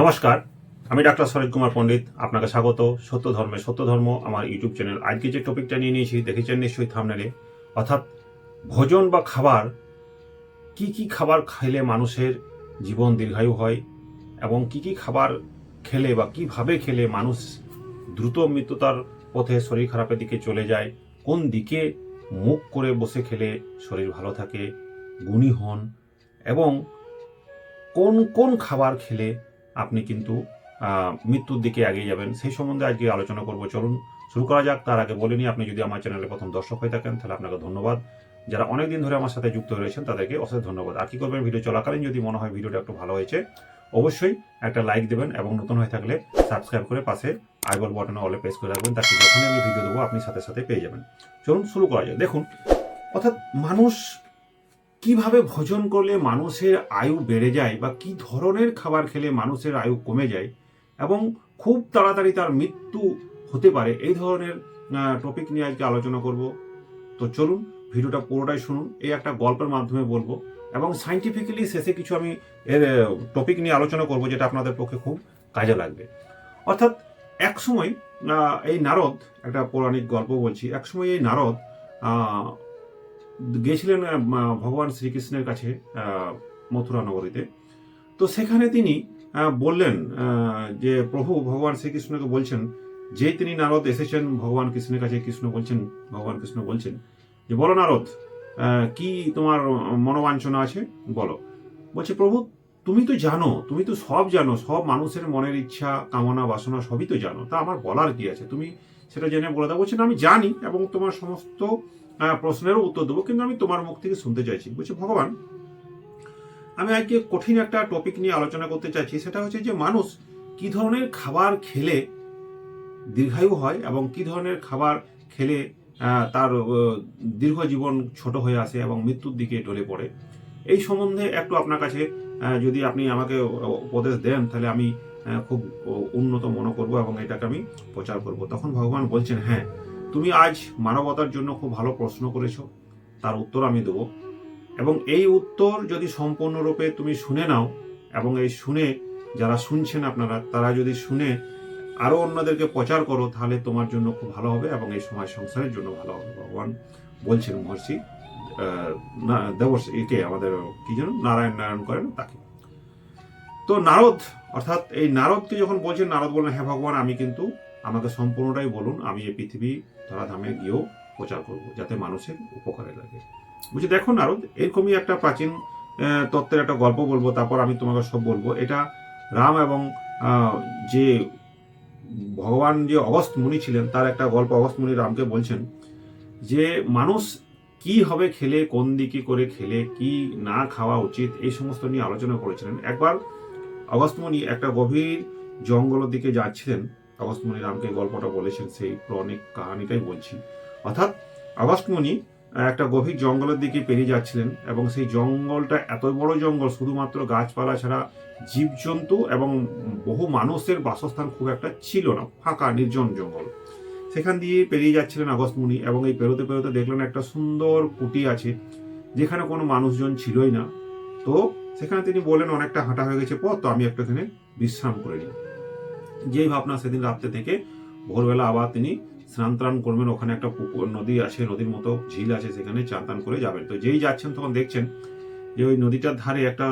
নমস্কার, আমি ডাক্তার শরৎ কুমার পণ্ডিত, আপনাকে স্বাগত। সত্য ধর্মে সত্য ধর্ম, আমার ইউটিউব চ্যানেল আজকে যে টপিকটা নিয়ে নিয়েছি, দেখেছেন নিশ্চয়ই থামনেলে অর্থাৎ ভোজন বা খাবার, কি কি খাবার খেলে মানুষের জীবন দীর্ঘায়ু হয় এবং কি কি খাবার খেলে বা কীভাবে খেলে মানুষ দ্রুত মৃত্যুতার পথে শরীর খারাপের দিকে চলে যায়, কোন দিকে মুখ করে বসে খেলে শরীর ভালো থাকে, গুণী হন এবং কোন কোন খাবার খেলে আপনি কিন্তু মৃত্যুর দিকে এগিয়ে যাবেন। সেই সম্বন্ধে আজকে আলোচনা করব। চলুন, শুরু করা যাক। তার আগে বলিনি আপনি যদি আমার চ্যানেলে প্রথম দর্শক হয়ে থাকেন, তাহলে আপনাকে ধন্যবাদ। যারা অনেক দিন ধরে আমার সাথে যুক্ত রয়েছেন, তাদেরকে অশেষ ধন্যবাদ। আর কি করবেন? ভিডিও চলাকালীন যদি মনে হয় ভিডিওটা একটু ভালো হয়েছে, অবশ্যই একটা লাইক দেবেন এবং নতুন হয়ে থাকলে সাবস্ক্রাইব করে পাশে আইবল বাটনে অলে প্রেস করে রাখবেন তাকে যখনই আমি ভিডিও দেবো, আপনি সাথে সাথে পেয়ে যাবেন। চলুন, শুরু করা যায় দেখুন, অর্থাৎ মানুষ কীভাবে ভোজন করলে মানুষের আয়ু বেড়ে যায় বা কি ধরনের খাবার খেলে মানুষের আয়ু কমে যায় এবং খুব তাড়াতাড়ি তার মৃত্যু হতে পারে, এই ধরনের টপিক নিয়ে আজকে আলোচনা করব। তো চলুন, ভিডিওটা পুরোটাই শুনুন, এই একটা গল্পের মাধ্যমে বলব এবং সাইন্টিফিক্যালি শেষে কিছু আমি, এর টপিক নিয়ে আলোচনা করব যেটা আপনাদের পক্ষে খুব কাজে লাগবে। অর্থাৎ এক সময় এই নারদ, একটা পৌরাণিক গল্প বলছি এক সময় এই নারদ আহ, ভগবান শ্রীকৃষ্ণের কাছে মথুরা নগরীতে। তো সেখানে তিনি বললেন যে প্রভু ভগবান শ্রীকৃষ্ণকে বলছেন যে তিনি নারদ এসেছেন ভগবান কৃষ্ণের কাছে কৃষ্ণ বলছেন ভগবান কৃষ্ণ বলছেন যে বলো নারদ কি তোমার মনোবাঞ্ছনা আছে? বলো। বলছে প্রভু তুমি তো জানো তুমি তো সব জানো সব মানুষের মনের ইচ্ছা কামনা বাসনা সবই তো জানো। তা আমার বলার কি আছে? তুমি সেটা জেনে বলে দাও। বলছেন আমি জানি এবং তোমার সমস্ত প্রশ্নেরও উত্তর দেবো, কিন্তু আমি তোমার মুখ থেকে শুনতে চাইছি। বলছে, ভগবান, আমি আজকে কঠিন একটা টপিক নিয়ে আলোচনা করতে চাইছি। সেটা হচ্ছে যে মানুষ কি ধরনের খাবার খেলে দীর্ঘায়ু হয় এবং কি ধরনের খাবার খেলে তার দীর্ঘ জীবন ছোট হয়ে আসে এবং মৃত্যুর দিকে ঢলে পড়ে। এই সম্বন্ধে একটু আপনার কাছে যদি আপনি আমাকে উপদেশ দেন, তাহলে আমি খুব উন্নত মনে করব এবং এটাকে আমি প্রচার করব। তখন ভগবান বলছেন হ্যাঁ তুমি আজ মানবতার জন্য খুব ভালো প্রশ্ন করেছ, তার উত্তর আমি দেবো। এবং এই উত্তর যদি সম্পূর্ণরূপে তুমি শুনে নাও, এবং এই শুনে যারা শুনছেন আপনারা, তারা যদি শুনে আরও অন্যদেরকে প্রচার করো, তাহলে তোমার জন্য খুব ভালো হবে এবং এই সমাজ সংসারের জন্য ভালো হবে। ভগবান বলছেন মহর্ষি না দেবর্ষি একে আমাদের কি যেন, নারায়ণ নারায়ণ করেন তাকে। তো নারদ, অর্থাৎ এই নারদকে যখন বলছেন, নারদ বললেন হ্যাঁ ভগবান, আমি কিন্তু আমাকে সম্পূর্ণটাই বলুন, আমি এই পৃথিবী ধরাধামে গিয়েও প্রচার করব, যাতে মানুষের উপকারে লাগে। বুঝি দেখো নারদ, এরকমই একটা প্রাচীন তত্ত্বের একটা গল্প বলব, তারপর আমি তোমাকে সব বলব। এটা রাম এবং যে ভগবান যে অগস্ত মুনি ছিলেন, তার একটা গল্প অগস্ত মুনি রামকে বলছেন যে, মানুষ কি হবে খেলে, কোন দিকে করে খেলে, কি না খাওয়া উচিত? এই সমস্ত নিয়ে আলোচনা করেছিলেন। একবার অগস্ত্যমণি একটা গভীর জঙ্গলের দিকে যাচ্ছিলেন অগস্ত্যমণি রামকে গল্পটা বলেছেন, সেই পৌরাণিক কাহিনীটাই বলছি। অর্থাৎ অগস্ত্যমণি একটা গভীর জঙ্গলের দিকে পেরিয়ে যাচ্ছিলেন এবং সেই জঙ্গলটা এত বড় জঙ্গল, শুধুমাত্র গাছপালা ছাড়া জীবজন্তু এবং বহু মানুষের বাসস্থান খুব একটা ছিল না, ফাঁকা, নির্জন জঙ্গল। সেখান দিয়ে পেরিয়ে যাচ্ছিলেন আগস্টমুনি এবং এই পেরোতে পেরোতে দেখলেন একটা সুন্দর কুটি আছে, যেখানে কোনো মানুষজন ছিলই না। তো সেখানে তিনি বললেন, অনেকটা হাঁটা হয়ে গেছে, পথ, তো আমি একটু এখানে বিশ্রাম করে নিই। যেই ভাবনা সেদিন রাত্রে থেকে ভোরবেলা আবার তিনি স্নান টান করবেন। ওখানে একটা পুকুর, নদী আছে, নদীর মতো ঝিল আছে সেখানে চান টান করে যাবেন। তো যেই যাচ্ছেন তখন দেখছেন যে ওই নদীটার ধারে একটা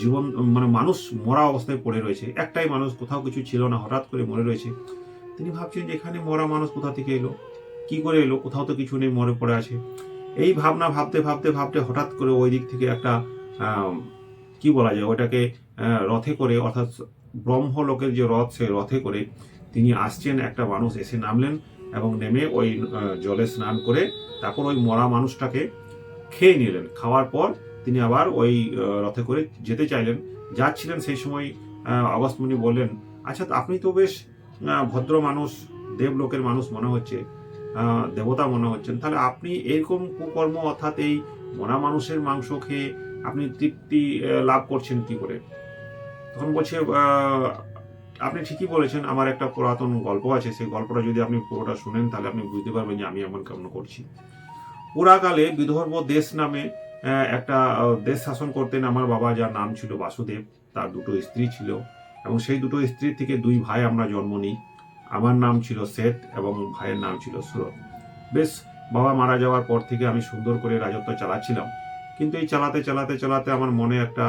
জীবন মানে মানুষ মরা অবস্থায় পড়ে রয়েছে। একটাই মানুষ, কোথাও কিছু ছিল না, হঠাৎ করে মরে রয়েছে। তিনি ভাবছেন যে এখানে মরা মানুষ কোথা থেকে এলো? কি করে এলো? কোথাও তো কিছু নেই, মরে পড়ে আছে। এই ভাবনা ভাবতে ভাবতে ভাবতে হঠাৎ করে ওই দিক থেকে একটা কি বলা যায়? ওটাকে রথে করে, অর্থাৎ ব্রহ্মলোকের যে রথ সেই রথে করে তিনি আসছেন একটা মানুষ এসে নামলেন এবং নেমে ওই জলে স্নান করে তারপর ওই মরা মানুষটাকে খেয়ে নিলেন। খাওয়ার পর তিনি আবার ওই রথে করে যেতে চাইলেন। যাচ্ছিলেন সেই সময় আহ, অগস্ত্যমণি বললেন আচ্ছা আপনি তো বেশ ভদ্র মানুষ দেবলোকের মানুষ মনে হচ্ছে দেবতা মনে হচ্ছেন। তাহলে আপনি এরকম কুকর্ম অর্থাৎ এই মরা মানুষের মাংস খেয়ে আপনি তৃপ্তি লাভ করছেন কি করে? তখন বলছে আপনি ঠিকই বলেছেন, আমার একটা পুরাতন গল্প আছে, সেই গল্পটা যদি আপনি পুরোটা শুনেন, তাহলে আপনি বুঝতে পারবেন যে আমি এমন কেমন করছি। পুরাকালে বিদর্ভ দেশ নামে একটা দেশ শাসন করতেন আমার বাবা, যার নাম ছিল বাসুদেব, তার দুটো স্ত্রী ছিল, এবং সেই দুটো স্ত্রীর থেকে দুই ভাই আমরা জন্ম নিই। আমার নাম ছিল সেত এবং ভাইয়ের নাম ছিল সুরত। বেশ, বাবা মারা যাওয়ার পর থেকে আমি সুন্দর করে রাজত্ব চালাচ্ছিলাম। কিন্তু এই চালাতে চালাতে চালাতে আমার মনে একটা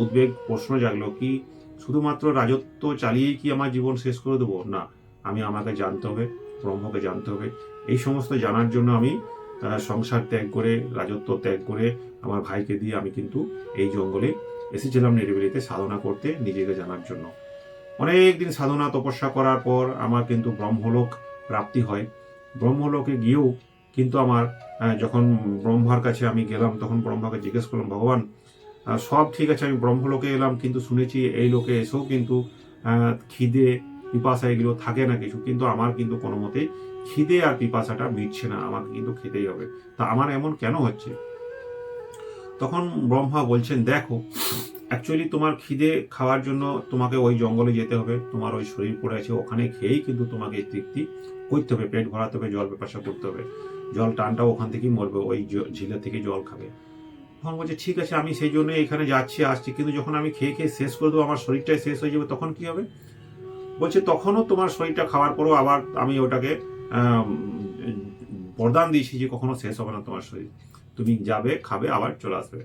উদ্বেগ প্রশ্ন জাগলো কি, শুধুমাত্র রাজত্ব চালিয়েই কি আমার জীবন শেষ করে দেবো? না, আমি আমাকে জানতে হবে, ব্রহ্মকে জানতে হবে। এই সমস্ত জানার জন্য আমি সংসার ত্যাগ করে, রাজত্ব ত্যাগ করে আমার ভাইকে দিয়ে আমি কিন্তু এই জঙ্গলে এসেছিলাম নিরিবিলিতে সাধনা করতে নিজেকে জানার জন্য। অনেক দিন সাধনা তপস্যা করার পর আমার কিন্তু ব্রহ্মলোক প্রাপ্তি হয়। ব্রহ্মলোকে গিয়েও কিন্তু আমার যখন ব্রহ্মার কাছে আমি গেলাম, তখন ব্রহ্মাকে জিজ্ঞেস করলাম, ভগবান সব ঠিক আছে, আমি ব্রহ্মলোকে এলাম, কিন্তু শুনেছি এই লোকে এসেও কিন্তু খিদে, পিপাসা এগুলো থাকে না কিছু, কিন্তু আমার কিন্তু কোনো মতেই খিদে আর পিপাসাটা মিটছে না, আমাকে কিন্তু খেতেই হবে। তা আমার এমন কেন হচ্ছে? তখন ব্রহ্মা বলছেন, দেখো অ্যাকচুয়ালি তোমার খিদে খাওয়ার জন্য তোমাকে ওই জঙ্গলে যেতে হবে, তোমার ওই শরীর পড়ে আছে, ওখানে খেয়েই কিন্তু তোমাকে তৃপ্তি করতে হবে, পেট ভরাতে হবে, জল পেপাসা করতে হবে। জল টানটাও ওখান থেকেই মরবে, ওই জ- ঝিলে থেকে জল খাবে। তখন বলছে, ঠিক আছে, আমি সেই জন্য এখানে যাচ্ছি, আসছি। কিন্তু যখন আমি খেয়ে খেয়ে শেষ করে দেবো, আমার শরীরটাই শেষ হয়ে যাবে, তখন কি হবে? বলছে, তখনও তোমার শরীরটা খাওয়ার পরও আবার আমি ওটাকে বরদান দিয়েছি যে কখনো শেষ হবে না তোমার শরীর। তুমি যাবে, খাবে, আবার চলে আসবে।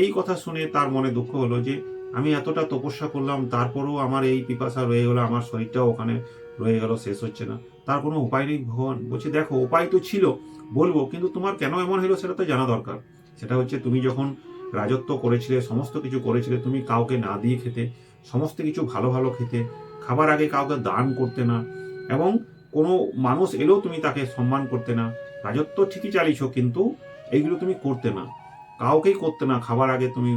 এই কথা শুনে তার মনে দুঃখ হলো যে আমি এতটা তপস্যা করলাম, তারপরেও আমার এই পিপাসা রয়ে গেলো, আমার শরীরটাও ওখানে রয়ে গেল, শেষ হচ্ছে না। তার কোনো উপায় নেই, ভগবান। বলছে, দেখো, উপায় তো ছিল, বলব, কিন্তু তোমার কেন এমন হলো সেটা তো জানা দরকার। সেটা হচ্ছে তুমি যখন রাজত্ব করেছিলে, সমস্ত কিছু করেছিলে, তুমি কাউকে না দিয়ে খেতে, সমস্ত কিছু ভালো ভালো খেতে, খাবার আগে কাউকে দান করতে না, এবং কোনো মানুষ এলেও তুমি তাকে সম্মান করতে না। রাজত্ব ঠিকই চালিয়েছ, কিন্তু এইগুলো তুমি করতে না। কাউকেই করতে না, খাবার আগে তুমি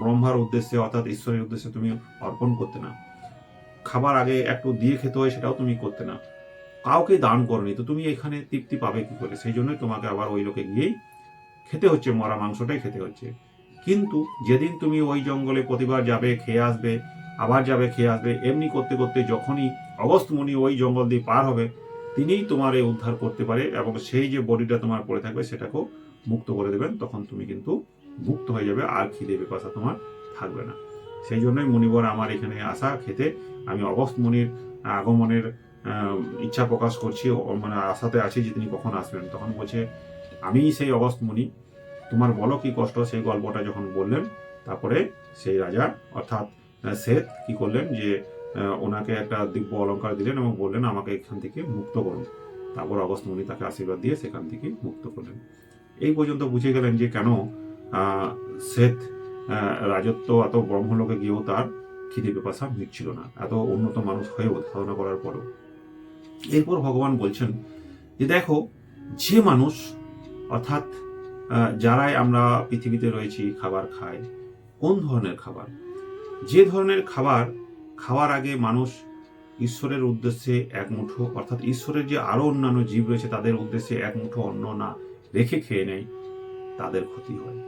ব্রহ্মার উদ্দেশ্যে অর্থাৎ ঈশ্বরের উদ্দেশ্যে তুমি অর্পণ করতে না। খাবার আগে একটু দিয়ে খেতে হয়, সেটাও তুমি করতে না। কাউকে দান করনি, তো তুমি এখানে তৃপ্তি পাবে কি করে? সেই জন্যই তোমাকে আবার ওই লোকে গিয়েই খেতে হচ্ছে, মরা মাংসটাই খেতে হচ্ছে। কিন্তু যেদিন তুমি ওই জঙ্গলে প্রতিবার যাবে, খেয়ে আসবে, আবার যাবে, খেয়ে আসবে, এমনি করতে করতে যখনই অগস্ত্যমণি ওই জঙ্গল দিয়ে পার হবে, তিনিই তোমার এই উদ্ধার করতে পারে এবং সেই যে বডিটা তোমার পড়ে থাকবে সেটাকেও মুক্ত করে দেবেন, তখন তুমি কিন্তু মুক্ত হয়ে যাবে, আর খিদে বেপাসা তোমার থাকবে না। সেই জন্যই মুনিবর আমার এখানে আসা খেতে, আমি অগস্ত মুনির আগমনের ইচ্ছা প্রকাশ করছি মানে আশাতে আছি যে তিনি কখন আসবেন। তখন বলছে আমি সেই অগস্ত মুনি, তোমার বলো কি কষ্ট, সেই গল্পটা যখন বললেন, তারপরে সেই রাজা, অর্থাৎ শ্বেত কি করলেন যে ওনাকে একটা দিব্য অলংকার দিলেন এবং বললেন, আমাকে এখান থেকে মুক্ত করুন তারপর অগস্ত মুনি তাকে আশীর্বাদ দিয়ে সেখান থেকে মুক্ত করলেন। এই পর্যন্ত বুঝে গেলেন যে কেন শ্বেত রাজত্ব এত ব্রহ্মলোকে গিয়েও তার খিদে পিপাসা মিটছিল না, এত উন্নত মানুষ হয়েও ধারণা করার পরও। এরপর ভগবান বলছেন যে, দেখো, যে মানুষ অর্থাৎ যারাই আমরা পৃথিবীতে রয়েছি, খাবার খায় কোন ধরনের খাবার? যে ধরনের খাবার খাওয়ার আগে মানুষ ঈশ্বরের উদ্দেশ্যে এক মুঠো, অর্থাৎ ঈশ্বরের যে আরও অন্যান্য জীব রয়েছে, তাদের উদ্দেশ্যে এক মুঠো অন্ন না রেখে খেয়ে নেয়, তাদের ক্ষতি হয়।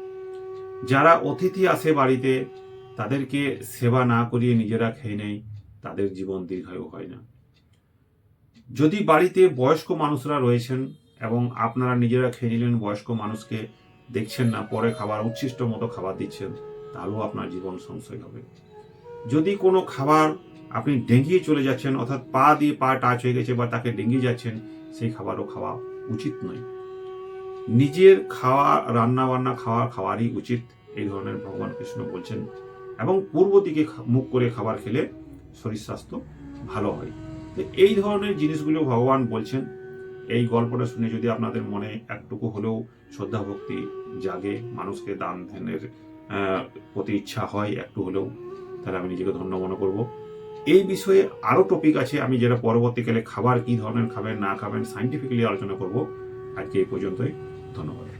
যারা অতিথি আসে বাড়িতে, তাদেরকে সেবা না করিয়ে নিজেরা খেয়ে নেয়, তাদের জীবন দীর্ঘায়ু হয় না। যদি বাড়িতে বয়স্ক মানুষরা রয়েছেন এবং আপনারা নিজেরা খেয়ে নিলেন, বয়স্ক মানুষকে দেখছেন না, পরে খাবার, উচ্ছিষ্ট মতো খাবার দিচ্ছেন, তাহলেও আপনার জীবন সংশয় হবে। যদি কোনো খাবার আপনি ডেঙ্গিয়ে চলে যাচ্ছেন, অর্থাৎ পা দিয়ে পা টাচ হয়ে গেছে বা তাকে ডেঙ্গিয়ে যাচ্ছেন, সেই খাবারও খাওয়া উচিত নয়। নিজের খাওয়া রান্না বান্না খাওয়া, খাওয়ারই উচিত, এই ধরনের ভগবান কৃষ্ণ বলছেন। এবং পূর্ব দিকে মুখ করে খাবার খেলে শরীর স্বাস্থ্য ভালো হয়। তো এই ধরনের জিনিসগুলো ভগবান বলছেন এই গল্পটা শুনে যদি আপনাদের মনে একটুকু হলেও শ্রদ্ধা ভক্তি জাগে, মানুষকে দান ধ্যানের প্রতি ইচ্ছা হয় একটু হলেও, তাহলে আমি নিজেকে ধন্য মনে করব। এই বিষয়ে আরও টপিক আছে, আমি যেটা পরবর্তীকালে খাবার কী ধরনের খাবেন, না খাবেন সাইন্টিফিক্যালি আলোচনা করব। আজকে এই পর্যন্তই, ধন্যবাদ।